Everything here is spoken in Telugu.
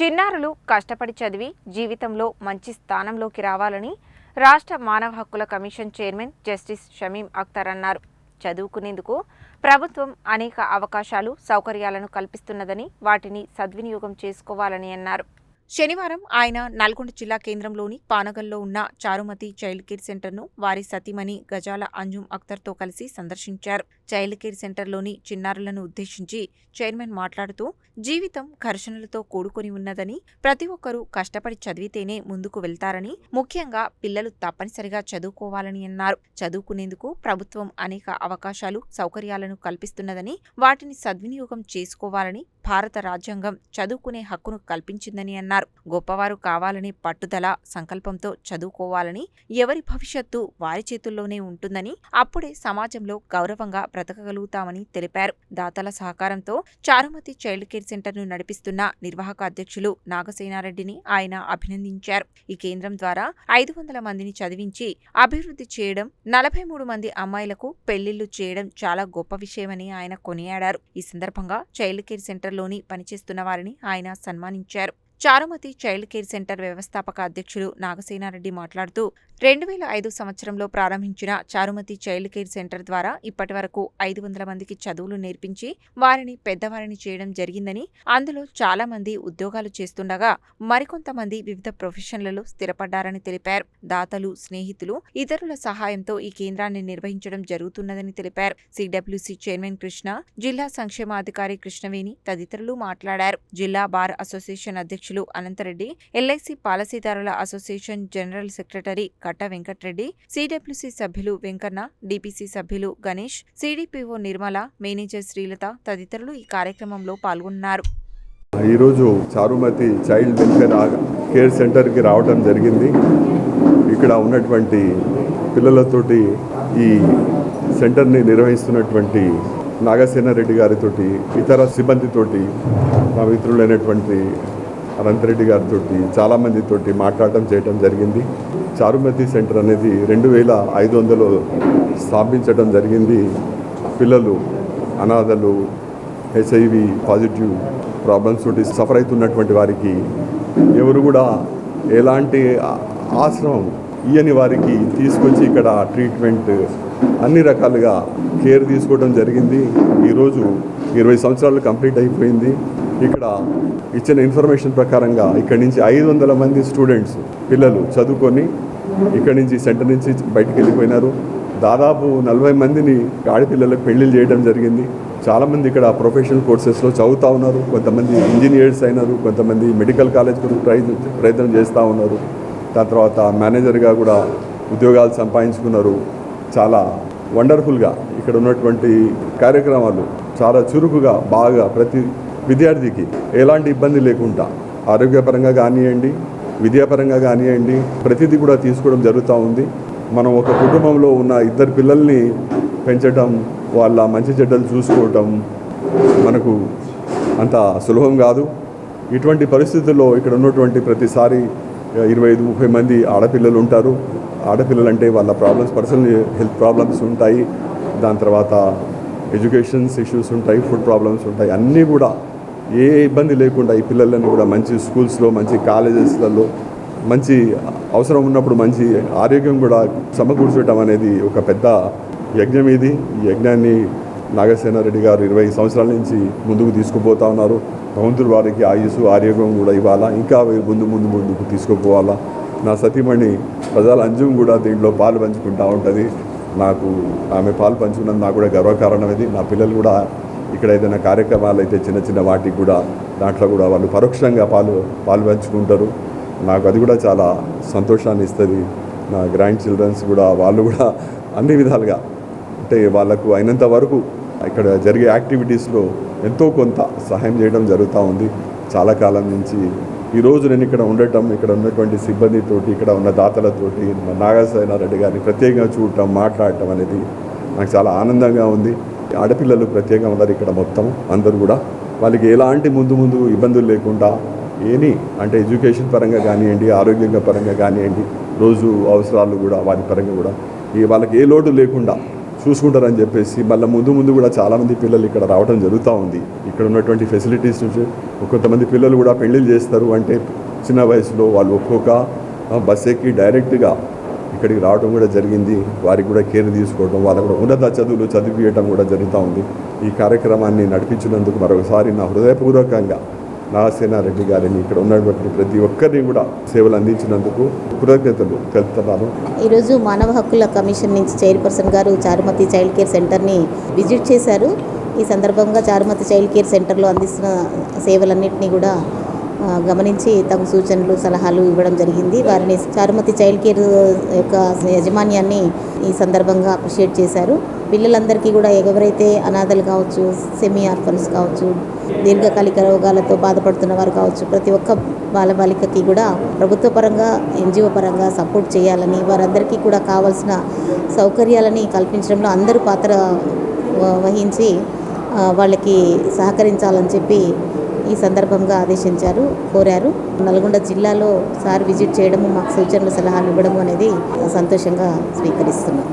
చిన్నారులు కష్టపడి చదివి జీవితంలో మంచి స్థానంలోకి రావాలని రాష్ట్ర మానవ హక్కుల commission chairman justice Shamim Akhtar అన్నారు. చదువుకునేందుకు ప్రభుత్వం అనేక అవకాశాలు సౌకర్యాలను కల్పిస్తున్నదని వాటిని సద్వినియోగం చేసుకోవాలని అన్నారు. శనివారం ఆయన నల్గొండ జిల్లా కేంద్రంలోని పానగల్లో ఉన్న చారుమతి చైల్డ్ కేర్ సెంటర్ను వారి సతీమణి గజాల అంజుమ్ అఖ్తర్తో కలిసి సందర్శించారు. చైల్డ్ కేర్ సెంటర్లోని చిన్నారులను ఉద్దేశించి చైర్మన్ మాట్లాడుతూ జీవితం ఘర్షణలతో కూడుకొని ఉన్నదని ప్రతి ఒక్కరూ కష్టపడి చదివితేనే ముందుకు వెళ్తారని ముఖ్యంగా పిల్లలు తప్పనిసరిగా చదువుకోవాలని అన్నారు. చదువుకునేందుకు ప్రభుత్వం అనేక అవకాశాలు సౌకర్యాలను కల్పిస్తున్నదని వాటిని సద్వినియోగం చేసుకోవాలని భారత రాజ్యాంగం చదువుకునే హక్కును కల్పించిందని అన్నారు. గొప్పవారు కావాలనే పట్టుదల సంకల్పంతో చదువుకోవాలని ఎవరి భవిష్యత్తు వారి చేతుల్లోనే ఉంటుందని అప్పుడే సమాజంలో గౌరవంగా బ్రతకగలుగుతామని తెలిపారు. దాతల సహకారంతో చారుమతి చైల్డ్ కేర్ సెంటర్ను నడిపిస్తున్న నిర్వాహక అధ్యక్షులు నాగసేనారెడ్డిని ఆయన అభినందించారు. ఈ కేంద్రం ద్వారా ఐదు వందల మందిని చదివించి అభివృద్ధి చేయడం నలభై మూడు మంది అమ్మాయిలకు పెళ్ళిళ్ళు చేయడం చాలా గొప్ప విషయమని ఆయన కొనియాడారు. ఈ సందర్భంగా చైల్డ్ కేర్ సెంటర్ సెంటర్లోని పనిచేస్తున్న వారిని ఆయన సన్మానించారు. చారుమతి చైల్డ్ కేర్ సెంటర్ వ్యవస్థాపక అధ్యక్షులు నాగసేనారెడ్డి మాట్లాడుతూ రెండు వేల ఐదు సంవత్సరంలో ప్రారంభించిన చారుమతి చైల్డ్ కేర్ సెంటర్ ద్వారా ఇప్పటి వరకు ఐదు వందల మందికి చదువులు నేర్పించి వారిని పెద్దవారిని చేయడం జరిగిందని అందులో చాలా మంది ఉద్యోగాలు చేస్తుండగా మరికొంతమంది వివిధ ప్రొఫెషన్లలో స్థిరపడ్డారని తెలిపారు. దాతలు స్నేహితులు ఇతరుల సహాయంతో ఈ కేంద్రాన్ని నిర్వహించడం జరుగుతున్నదని తెలిపారు. సిడబ్ల్యూసి చైర్మన్ కృష్ణ జిల్లా సంక్షేమాధికారి కృష్ణవేణి తదితరులు మాట్లాడారు. జిల్లా బార్ అసోసియేషన్ అధ్యక్షులు Anantha Reddy LIC పాలసీదారుల association general secretary Katta Venkat Reddy CWC సభ్యులు వెంకన్న డిపిసి సభ్యులు గణేష్ సిడిపిఓ నిర్మల మేనేజర్ శ్రీలత తదితరులు ఈ కార్యక్రమంలో పాల్గొన్నారు. ఈరోజు చారుమతి చైల్డ్ వెల్ఫేర్ కేర్ సెంటర్కి రావడం జరిగింది. ఇక్కడ ఉన్నటువంటి పిల్లలతోటి ఈ సెంటర్ని నిర్వహిస్తున్నటువంటి నాగసేన రెడ్డి గారితోటి ఇతర సిబ్బందితోటి మా మిత్రులైనటువంటి అనంతరెడ్డి గారితో చాలామందితోటి మాట్లాడటం చేయటం జరిగింది. చారుమతి సెంటర్ అనేది రెండు వేల ఐదు వందలు స్థాపించడం జరిగింది. పిల్లలు అనాథలు హెచ్ఐవి పాజిటివ్ ప్రాబ్లమ్స్ తోటి సఫర్ అవుతున్నటువంటి వారికి ఎవరు కూడా ఎలాంటి ఆశ్రమం ఇయని వారికి తీసుకొచ్చి ఇక్కడ ట్రీట్మెంట్ అన్ని రకాలుగా కేర్ తీసుకోవడం జరిగింది. ఈరోజు ఇరవై సంవత్సరాలు కంప్లీట్ అయిపోయింది. ఇక్కడ ఇచ్చిన ఇన్ఫర్మేషన్ ప్రకారంగా ఇక్కడి నుంచి ఐదు వందల మంది స్టూడెంట్స్ పిల్లలు చదువుకొని ఇక్కడి నుంచి సెంటర్ నుంచి బయటికి వెళ్ళిపోయినారు. దాదాపు నలభై మందిని ఆడపిల్లలకు పెళ్ళిళ్ళు చేయడం జరిగింది. చాలామంది ఇక్కడ ప్రొఫెషనల్ కోర్సెస్లో చదువుతూ ఉన్నారు. కొంతమంది ఇంజనీర్స్ అయినారు. కొంతమంది మెడికల్ కాలేజ్ కొరకు ప్రయత్నం చేస్తూ ఉన్నారు. దాని తర్వాత మేనేజర్గా కూడా ఉద్యోగాలు సంపాదించుకున్నారు. చాలా వండర్ఫుల్గా ఇక్కడ ఉన్నటువంటి కార్యక్రమాలు చాలా చురుకుగా బాగా ప్రతి విద్యార్థికి ఎలాంటి ఇబ్బంది లేకుండా ఆరోగ్యపరంగా కానివ్వండి విద్యాపరంగా కానివ్వండి ప్రతిదీ కూడా తీసుకోవడం జరుగుతూ ఉంది. మనం ఒక కుటుంబంలో ఉన్న ఇద్దరు పిల్లల్ని పెంచడం వాళ్ళ మంచి చెడ్డలు చూసుకోవటం మనకు అంత సులభం కాదు. ఇటువంటి పరిస్థితుల్లో ఇక్కడ ఉన్నటువంటి ప్రతిసారి ఇరవై ఐదు ముప్పై మంది ఆడపిల్లలు ఉంటారు. ఆడపిల్లలు అంటే వాళ్ళ ప్రాబ్లమ్స్ పర్సనల్ హెల్త్ ప్రాబ్లమ్స్ ఉంటాయి. దాని తర్వాత ఎడ్యుకేషన్స్ ఇష్యూస్ ఉంటాయి ఫుడ్ ప్రాబ్లమ్స్ ఉంటాయి. అన్నీ కూడా ఏ ఇబ్బంది లేకుండా ఈ పిల్లలను కూడా మంచి స్కూల్స్లో మంచి కాలేజెస్లలో మంచి అవసరం ఉన్నప్పుడు మంచి ఆరోగ్యం కూడా సమకూర్చడం అనేది ఒక పెద్ద యజ్ఞం ఇది. ఈ యజ్ఞాన్ని నాగసేనారెడ్డి గారు ఇరవై సంవత్సరాల నుంచి ముందుకు తీసుకుపోతా ఉన్నారు. భగవంతుడు వారికి ఆయుసు ఆరోగ్యం కూడా ఇవ్వాలా? ఇంకా ముందు ముందు ముందుకు తీసుకుపోవాలా? నా సతీమణి ప్రజల అంజుం కూడా దీంట్లో పాలు పంచుకుంటా ఉంటుంది. నాకు ఆమె పాలు పంచుకున్నందుకు నాకు కూడా గర్వకారణం ఇది. నా పిల్లలు కూడా ఇక్కడ ఏదైనా కార్యక్రమాలు అయితే చిన్న చిన్న వాటికి కూడా దాంట్లో కూడా వాళ్ళు పరోక్షంగా పాలు పాల్పంచుకుంటారు నాకు అది కూడా చాలా సంతోషాన్ని ఇస్తుంది. నా గ్రాండ్ చిల్డ్రన్స్ కూడా వాళ్ళు కూడా అన్ని విధాలుగా. అంటే వాళ్ళకు అయినంత వరకు ఇక్కడ జరిగే యాక్టివిటీస్లో ఎంతో కొంత సహాయం చేయడం జరుగుతూ ఉంది. చాలా కాలం నుంచి ఈరోజు నేను ఇక్కడ ఉండటం ఇక్కడ ఉన్నటువంటి సిబ్బందితోటి ఇక్కడ ఉన్న దాతలతోటి నాగసేన రెడ్డి గారిని ప్రత్యేకంగా చూడటం మాట్లాడటం అనేది నాకు చాలా ఆనందంగా ఉంది. ఆడపిల్లలు ప్రత్యేకంగా ఉన్నారు ఇక్కడ మొత్తం అందరూ కూడా. వాళ్ళకి ఎలాంటి ముందు ముందు ఇబ్బందులు లేకుండా ఏని అంటే ఎడ్యుకేషన్ పరంగా కానివ్వండి ఆరోగ్యంగా పరంగా కానివ్వండి రోజు అవసరాలు కూడా వారి పరంగా కూడా ఈ వాళ్ళకి ఏ లోటు లేకుండా చూసుకుంటారని చెప్పేసి మళ్ళీ ముందు ముందు కూడా చాలామంది పిల్లలు ఇక్కడ రావడం జరుగుతూ ఉంది. ఇక్కడ ఉన్నటువంటి ఫెసిలిటీస్ నుంచి కొంతమంది పిల్లలు కూడా పెళ్ళిళ్ళు చేస్తారు అంటే చిన్న వయసులో వాళ్ళు ఒక్కొక్క బస్ ఎక్కి డైరెక్ట్గా ఇక్కడికి రావడం కూడా జరిగింది. వారికి కూడా కేర్ తీసుకోవడం వాళ్ళకు కూడా ఉన్నత చదువులు చదివియటం కూడా జరుగుతూ ఉంది. ఈ కార్యక్రమాన్ని నడిపించినందుకు మరొకసారి నా హృదయపూర్వకంగా నాగసేనారెడ్డి గారిని ఇక్కడ ఉన్నటువంటి ప్రతి ఒక్కరిని కూడా సేవలు అందించినందుకు కృతజ్ఞతలు తెలుపుతున్నాను. ఈరోజు మానవ హక్కుల కమిషన్ నుంచి చైర్పర్సన్ గారు చారుమతి చైల్డ్ కేర్ సెంటర్ని విజిట్ చేశారు. ఈ సందర్భంగా చారుమతి చైల్డ్ కేర్ సెంటర్లో అందిస్తున్న సేవలన్నింటినీ కూడా గమనించి తగు సూచనలు సలహాలు ఇవ్వడం జరిగింది. వారిని చారుమతి చైల్డ్ కేర్ యొక్క యాజమాన్యాన్ని ఈ సందర్భంగా అప్రిషియేట్ చేశారు. పిల్లలందరికీ కూడా ఎవరైతే అనాథలు కావచ్చు సెమీ ఆర్ఫన్స్ కావచ్చు దీర్ఘకాలిక రోగాలతో బాధపడుతున్న వారు కావచ్చు ప్రతి ఒక్క బాలబాలికకి కూడా ప్రభుత్వ పరంగా ఎన్జిఓ పరంగా సపోర్ట్ చేయాలని వారందరికీ కూడా కావాల్సిన సౌకర్యాలని కల్పించడంలో అందరూ పాత్ర వహించి వాళ్ళకి సహకరించాలని చెప్పి ఈ సందర్భంగా ఆదేశించారు కోరారు. నల్గొండ జిల్లాలో సార్ విజిట్ చేయడము మాకు సూచనలు సలహాలు ఇవ్వడము అనేది సంతోషంగా స్వీకరిస్తున్నాం.